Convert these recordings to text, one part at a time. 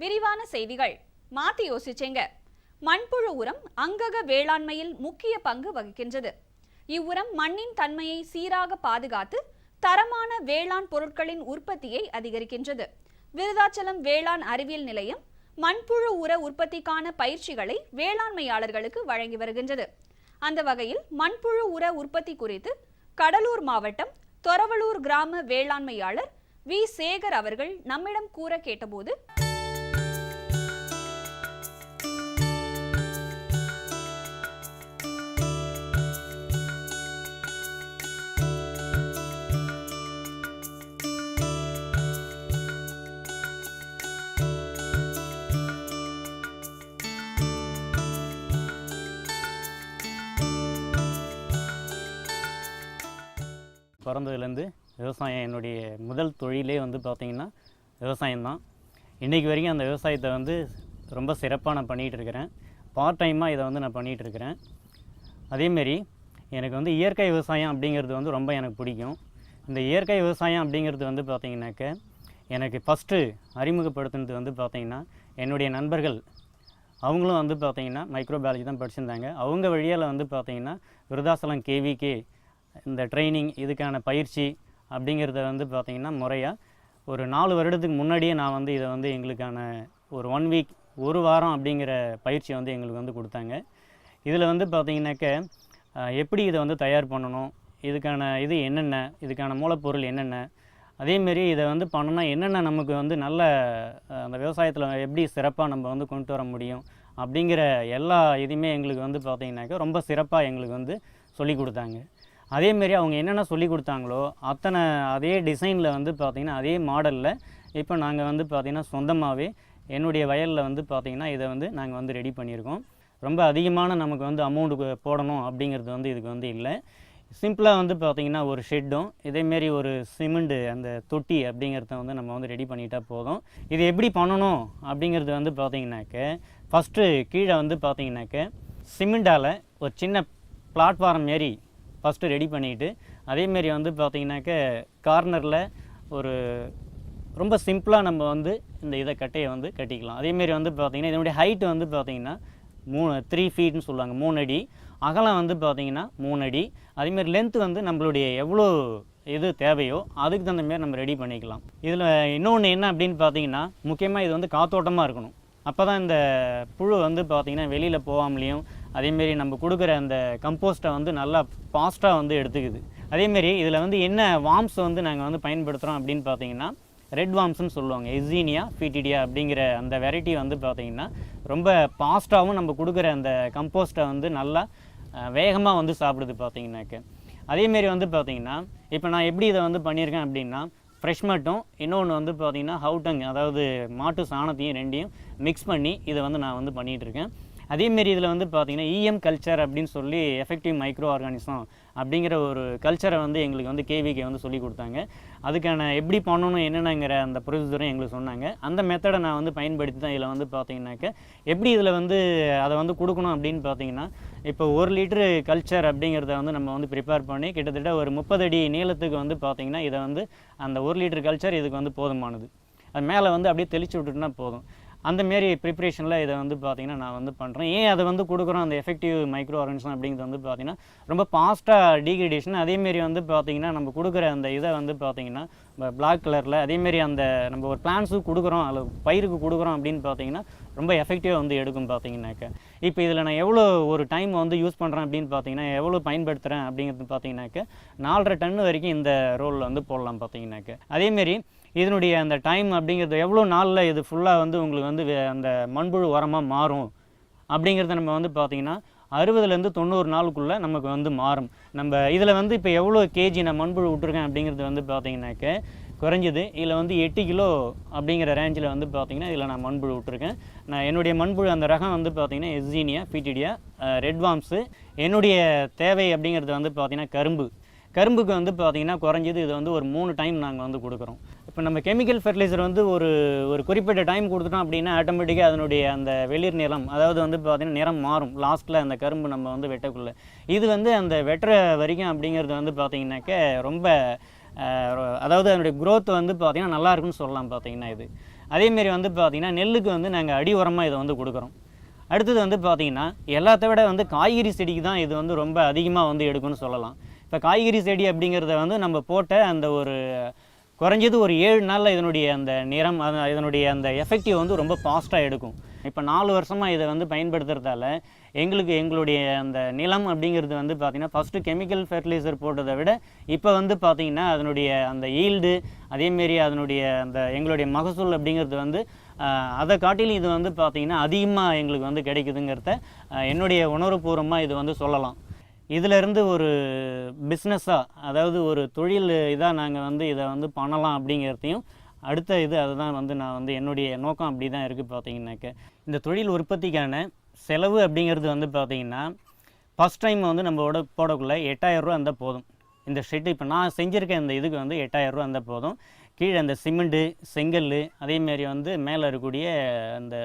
விரிவான செய்திகள். மாத்தி யோசிச்சேங்க. மண்புழு உரம் அங்கக வேளாண்மையில் முக்கிய பங்கு வகிக்கின்றது. இவ்வுரம் மண்ணின் தன்மையை சீராக பாதுகாத்து தரமான வேளாண் பொருட்களின் உற்பத்தியை அதிகரிக்கின்றது. விருதாச்சலம் வேளாண் அறிவியல் நிலையம் மண்புழு உர உற்பத்திக்கான பயிற்சிகளை வேளாண்மையாளர்களுக்கு வழங்கி வருகின்றது. அந்த வகையில் மண்புழு உர உற்பத்தி குறித்து கடலூர் மாவட்டம் தொரவலூர் கிராம வேளாண்மையாளர் வி. சேகர் அவர்கள் நம்மிடம் கூற கேட்டபோது பிறந்ததுலேருந்து விவசாயம் என்னுடைய முதல் தொழிலே வந்து பார்த்திங்கன்னா விவசாயம்தான். இன்றைக்கி வரைக்கும் அந்த விவசாயத்தை வந்து ரொம்ப சிறப்பாக நான் பண்ணிகிட்ருக்கிறேன். பார்ட் டைமாக இதை வந்து நான் பண்ணிகிட்டு இருக்கிறேன் அதேமாரி எனக்கு வந்து இயற்கை விவசாயம் அப்படிங்கிறது வந்து ரொம்ப எனக்கு பிடிக்கும். இந்த இயற்கை விவசாயம் அப்படிங்கிறது வந்து பார்த்திங்கனாக்க எனக்கு ஃபஸ்ட்டு அறிமுகப்படுத்தினது வந்து பார்த்திங்கன்னா என்னுடைய நண்பர்கள். அவங்களும் வந்து பார்த்திங்கன்னா மைக்ரோபயாலஜி தான் படிச்சிருந்தாங்க. அவங்க வழியால் வந்து பார்த்திங்கன்னா விருதாசலம் கேவிகே இந்த ட்ரைனிங் இதுக்கான பயிற்சி அப்படிங்கிறத வந்து பார்த்தீங்கன்னா முறையாக ஒரு நாலு வருடத்துக்கு முன்னாடியே நான் வந்து இதை வந்து எங்களுக்கான ஒரு ஒன் வீக் ஒரு வாரம் அப்படிங்கிற பயிற்சி வந்து எங்களுக்கு வந்து கொடுத்தாங்க. இதில் வந்து பார்த்திங்கனாக்க எப்படி இதை வந்து தயார் பண்ணணும் இதுக்கான இது என்னென்ன இதுக்கான மூலப்பொருள் என்னென்ன அதேமாரி இதை வந்து பண்ணோன்னா என்னென்ன நமக்கு வந்து நல்ல அந்த விவசாயத்தில் எப்படி சிறப்பாக நம்ம வந்து கொண்டு வர முடியும் அப்படிங்கிற எல்லா இதுவுமே எங்களுக்கு வந்து பார்த்தீங்கன்னாக்கா ரொம்ப சிறப்பாக எங்களுக்கு வந்து சொல்லி கொடுத்தாங்க. அதேமாரி அவங்க என்னென்ன சொல்லி கொடுத்தாங்களோ அத்தனை அதே டிசைனில் வந்து பார்த்திங்கன்னா அதே மாடலில் இப்போ நாங்கள் வந்து பார்த்திங்கன்னா சொந்தமாகவே என்னுடைய வயலில் வந்து பார்த்திங்கன்னா இதை வந்து நாங்கள் வந்து ரெடி பண்ணியிருக்கோம். ரொம்ப அதிகமான நமக்கு வந்து அமௌண்ட்டு போடணும் அப்படிங்கிறது வந்து இதுக்கு வந்து இல்லை. சிம்பிளாக வந்து பார்த்திங்கன்னா ஒரு ஷெட்டும் இதேமாரி ஒரு சிமெண்ட்டு அந்த தொட்டி அப்படிங்கிறத வந்து நம்ம வந்து ரெடி பண்ணிட்டா போதும். இது எப்படி பண்ணணும் அப்படிங்கிறது வந்து பார்த்திங்கனாக்க ஃபஸ்ட்டு கீழே வந்து பார்த்திங்கனாக்க சிமெண்டால் ஒரு சின்ன பிளாட்ஃபார்ம் மாரி ஃபஸ்ட்டு ரெடி பண்ணிவிட்டு அதேமாரி வந்து பார்த்திங்கனாக்க கார்னரில் ஒரு ரொம்ப சிம்பிளாக நம்ம வந்து இந்த இதை கட்டையை வந்து கட்டிக்கலாம். அதேமாரி வந்து பார்த்திங்கன்னா இதனுடைய ஹைட்டு வந்து பார்த்திங்கன்னா மூணு த்ரீ ஃபீட்னு சொல்லுவாங்க மூணு அடி. அகலம் வந்து பார்த்திங்கன்னா மூணு அடி. அதேமாரி லென்த்து வந்து நம்மளுடைய எவ்வளோ இது தேவையோ அதுக்கு தகுந்த மாதிரி நம்ம ரெடி பண்ணிக்கலாம். இதில் இன்னொன்று என்ன அப்படின்னு பார்த்தீங்கன்னா முக்கியமாக இது வந்து காத்தோட்டமாக இருக்கணும். அப்போ தான் இந்த புழு வந்து பார்த்திங்கன்னா வெளியில் போகாமலேயும் அதேமாரி நம்ம கொடுக்குற அந்த கம்போஸ்ட்டை வந்து நல்லா ஃபாஸ்ட்டாக வந்து எடுத்துக்குது. அதேமாரி இதில் வந்து என்ன வார்ம்ஸ் வந்து நாங்கள் வந்து பயன்படுத்துகிறோம் அப்படின்னு பார்த்தீங்கன்னா ரெட் வார்ம்ஸ்னு சொல்லுவாங்க. எஸ்ஸீனியா ஃபீட்டிடியா அப்படிங்கிற அந்த வெரைட்டி வந்து பார்த்திங்கன்னா ரொம்ப ஃபாஸ்ட்டாகவும் நம்ம கொடுக்குற அந்த கம்போஸ்ட்டை வந்து நல்லா வேகமாக வந்து சாப்பிடுது பார்த்தீங்கன்னாக்க. அதேமாரி வந்து பார்த்தீங்கன்னா இப்போ நான் எப்படி இதை வந்து பண்ணியிருக்கேன் அப்படின்னா ஃப்ரெஷ் மட்டும் இன்னொன்று வந்து பார்த்தீங்கன்னா ஹவுட்டங் அதாவது மாட்டு சாணத்தையும் ரெண்டையும் மிக்ஸ் பண்ணி இதை வந்து நான் வந்து பண்ணிகிட்டு இருக்கேன் அதேமாரி இதில் வந்து பார்த்தீங்கன்னா இஎம் கல்ச்சர் அப்படின்னு சொல்லி எஃபெக்டிவ் மைக்ரோ ஆர்கானிசம் அப்படிங்கிற ஒரு கல்ச்சரை வந்து எங்களுக்கு வந்து கேவிகே வந்து சொல்லி கொடுத்தாங்க. அதுக்கான எப்படி பண்ணணும் என்னென்னங்கிற அந்த ப்ரொசீஜரும் எங்களுக்கு சொன்னாங்க. அந்த மெத்தடை நான் வந்து பயன்படுத்தி தான் இதில் வந்து பார்த்தீங்கன்னாக்க எப்படி இதில் வந்து அதை வந்து கொடுக்கணும் அப்படின்னு பார்த்தீங்கன்னா இப்போ ஒரு லிட்டரு கல்ச்சர் அப்படிங்கிறத வந்து நம்ம வந்து ப்ரிப்பேர் பண்ணி கிட்டத்தட்ட ஒரு முப்பது அடி நீளத்துக்கு வந்து பார்த்திங்கன்னா இதை வந்து அந்த ஒரு லிட்டரு கல்ச்சர் இதுக்கு வந்து போதுமானது. அது மேலே வந்து அப்படியே தெளிச்சு விட்டுட்டுனா போதும். அந்த மாரி ப்ரிப்ரேஷனில் இதை வந்து பார்த்தீங்கன்னா நான் வந்து பண்ணுறேன் ஏன் அதை வந்து கொடுக்குறோம்? அந்த எஃபெக்டிவ் மைக்ரோ ஆர்கனிசம் அப்படிங்கிறது வந்து பார்த்தீங்கன்னா ரொம்ப ஃபாஸ்ட்டாக டீக்ரேடேஷன் அதேமாரி வந்து பார்த்தீங்கன்னா நம்ம கொடுக்குற அந்த இதை வந்து பார்த்தீங்கன்னா பிளாக் கலரில் அதேமாரி அந்த நம்ம ஒரு பிளான்ஸுக்கு கொடுக்குறோம் அல்லது பயிருக்கு கொடுக்குறோம் அப்படின்னு பார்த்தீங்கன்னா ரொம்ப எஃபெக்டிவாக வந்து எடுக்கும் பார்த்தீங்கன்னாக்க. இப்போ இதில் நான் எவ்வளோ ஒரு டைம் வந்து யூஸ் பண்ணுறேன் அப்படின்னு பார்த்தீங்கன்னா எவ்வளோ பயன்படுத்துகிறேன் அப்படிங்கிறது பார்த்தீங்கன்னாக்க நாலரை டன் வரைக்கும் இந்த ரோலில் வந்து போடலாம் பார்த்தீங்கன்னாக்க. அதேமாரி இதனுடைய அந்த டைம் அப்படிங்கிறது எவ்வளோ நாளில் இது ஃபுல்லாக வந்து உங்களுக்கு வந்து அந்த மண்புழு உரமாக மாறும் அப்படிங்கிறத நம்ம வந்து பார்த்திங்கன்னா அறுபதுலேருந்து தொண்ணூறு நாளுக்குள்ளே நமக்கு வந்து மாறும். நம்ம இதில் வந்து இப்போ எவ்வளோ கேஜி நான் மண்புழு விட்ருக்கேன் அப்படிங்கிறது வந்து பார்த்தீங்கன்னாக்க குறைஞ்சது. இதில் வந்து எட்டு கிலோ அப்படிங்கிற ரேஞ்சில் வந்து பார்த்திங்கன்னா இதில் நான் மண்புழு விட்ருக்கேன் நான் என்னுடைய மண்புழு அந்த ரகம் வந்து பார்த்தீங்கன்னா எஸ்ஜீனியா பிடிடியா ரெட் வாம்ஸு என்னுடைய தேவை அப்படிங்கிறது வந்து பார்த்திங்கன்னா கரும்பு. கரும்புக்கு வந்து பார்த்தீங்கன்னா குறைஞ்சது இது வந்து ஒரு மூணு டைம் நாங்கள் வந்து கொடுக்குறோம். இப்போ நம்ம கெமிக்கல் ஃபெர்டிலைசர் வந்து ஒரு ஒரு குறிப்பிட்ட டைம் கொடுத்துட்டோம் அப்படின்னா ஆட்டோமேட்டிக்காக அதனுடைய அந்த வெளிர் நிலம் அதாவது வந்து பார்த்திங்கன்னா நிறம் மாறும். லாஸ்ட்டில் அந்த கரும்பு நம்ம வந்து வெட்டக்குள்ள. இது வந்து அந்த வெட்டுற வரைக்கும் அப்படிங்கிறது வந்து பார்த்தீங்கன்னாக்க ரொம்ப அதாவது அதனுடைய க்ரோத் வந்து பார்த்திங்கன்னா நல்லா இருக்குன்னு சொல்லலாம் பார்த்தீங்கன்னா இது. அதேமாரி வந்து பார்த்திங்கன்னா நெல்லுக்கு வந்து நாங்கள் அடி உரமாக இதை வந்து கொடுக்குறோம். அடுத்தது வந்து பார்த்திங்கன்னா எல்லாத்த விட வந்து காய்கறி செடிக்கு தான் இது வந்து ரொம்ப அதிகமாக வந்து எடுக்கும்னு சொல்லலாம். இப்போ காய்கறி செடி அப்படிங்கிறத வந்து நம்ம போட்ட அந்த ஒரு குறைஞ்சது ஒரு ஏழு நாளில் இதனுடைய அந்த நிறம் இதனுடைய அந்த எஃபெக்டிவ் வந்து ரொம்ப ஃபாஸ்ட்டாக எடுக்கும். இப்போ நாலு வருஷமாக இதை வந்து பயன்படுத்துறதால எங்களுக்கு எங்களுடைய அந்த நிலம் அப்படிங்கிறது வந்து பார்த்திங்கன்னா ஃபஸ்ட்டு கெமிக்கல் ஃபெர்டிலைசர் போட்டதை விட இப்போ வந்து பார்த்திங்கன்னா அதனுடைய அந்த ஈல்டு அதேமாரி அதனுடைய அந்த எங்களுடைய மகசூல் அப்படிங்கிறது வந்து அதை காட்டிலும் இது வந்து பார்த்திங்கன்னா அதிகமாக எங்களுக்கு வந்து கிடைக்குதுங்கிறத என்னுடைய உணர்வுபூர்வமாக இது வந்து சொல்லலாம். இதிலிருந்து ஒரு பிஸ்னஸாக அதாவது ஒரு தொழில் இதாக நாங்கள் வந்து இதை வந்து பண்ணலாம் அப்படிங்கிறதையும் அடுத்த இது அதுதான் வந்து நான் வந்து என்னுடைய நோக்கம் அப்படி தான் இருக்குது பார்த்தீங்கன்னாக்க இந்த தொழில் உற்பத்திக்கான செலவு அப்படிங்கிறது வந்து பார்த்திங்கன்னா ஃபஸ்ட் டைம் வந்து நம்மளோட போடக்குள்ளே எட்டாயிரரூவா இருந்தால் போதும். இந்த ஷெட்டு இப்போ நான் செஞ்சுருக்க இந்த இதுக்கு வந்து எட்டாயிரரூவா இருந்தால் போதும். கீழே அந்த சிமெண்ட்டு செங்கல் அதேமாரி வந்து மேலே இருக்கக்கூடிய அந்த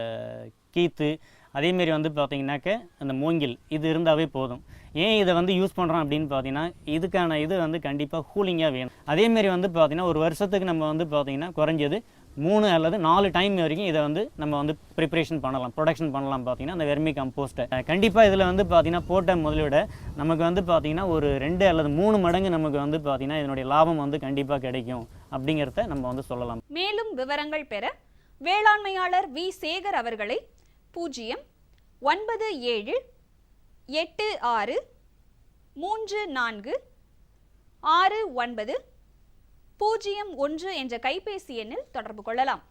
கீத்து அதேமாரி வந்து பார்த்திங்கனாக்க அந்த மூங்கில் இது இருந்தாவே போதும். ஏன் இதை வந்து யூஸ் பண்ணுறோம் அப்படின்னு பார்த்தீங்கன்னா இதுக்கான இது வந்து கண்டிப்பாக கூலிங்காக வேணும். அதேமாரி வந்து பார்த்திங்கன்னா ஒரு வருஷத்துக்கு நம்ம வந்து பார்த்தீங்கன்னா குறைஞ்சது மூணு அல்லது நாலு டைம் வரைக்கும் இதை வந்து நம்ம வந்து ப்ரிப்பரேஷன் பண்ணலாம் ப்ரொடக்ஷன் பண்ணலாம் பார்த்தீங்கன்னா அந்த வெர்மி கம்போஸ்ட்டை கண்டிப்பாக இதில் வந்து பார்த்தீங்கன்னா போட்ட முதலீட நமக்கு வந்து பார்த்திங்கன்னா ஒரு ரெண்டு அல்லது மூணு மடங்கு நமக்கு வந்து பார்த்திங்கன்னா இதனுடைய லாபம் வந்து கண்டிப்பாக கிடைக்கும் அப்படிங்கிறத நம்ம வந்து சொல்லலாம். மேலும் விவரங்கள் பெற வேளாண்மையாளர் வி சேகர் அவர்களை பூஜ்ஜியம் ஒன்பது ஏழு எட்டு ஆறு மூன்று நான்கு ஆறு ஒன்பது பூஜ்ஜியம் ஒன்று என்ற கைபேசி எண்ணில் தொடர்பு கொள்ளலாம்.